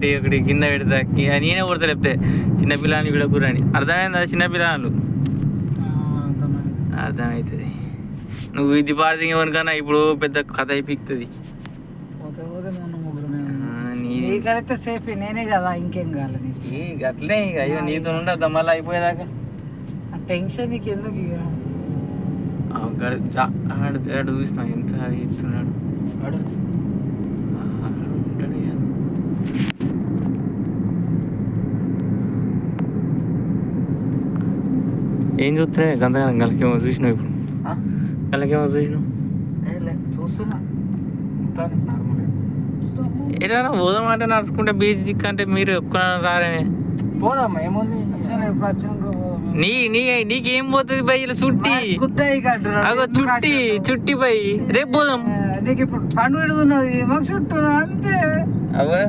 ఒకటి కింద పెడతా కి- నేనే కొడతా లేపితే చిన్నపిల్లని విడకూర అని అర్థమైందా చిన్నపిల్లలు అర్థమవుతుంది నువ్వు ఇది పాడితే ఎవరికన్నా ఇప్పుడు పెద్ద కథ అయిపోతుంది నీకైతే సేఫ్ నేనే కదా ఇంకేం కావాలి నీకు. ఈ గట్లే ఇక. అయ్యో నీతో ఉండద్దా మళ్ళీ అయిపోయేదాకా? టెన్షన్ నీకు ఎందుకు ఇక ఆడు ఆడు చూసిన ఎంత అది ఇస్తున్నాడు వాడు ఆ, ఆడు ఉంటాడు ఇక. ఏం చూస్తున్నాయి గంతగానం గలకేమో చూసినావు ఇప్పుడు? గలకేమో చూసినావు. ఏదైనా పోదాం అంటే నడుచుకుంటే బీచ్ దిక్కు అంటే మీరు ఒక్క రారనే. ఏముంది? పోదాం. నీ నీ నీకేం పోతుంది బై? ఇలా చుట్టి. అగో చుట్టి? చుట్టి బై. రేపు పోదాం. నీకు ఇప్పుడు పండు పెడుతున్నది మాకు చుట్టూ అంతే. అగో.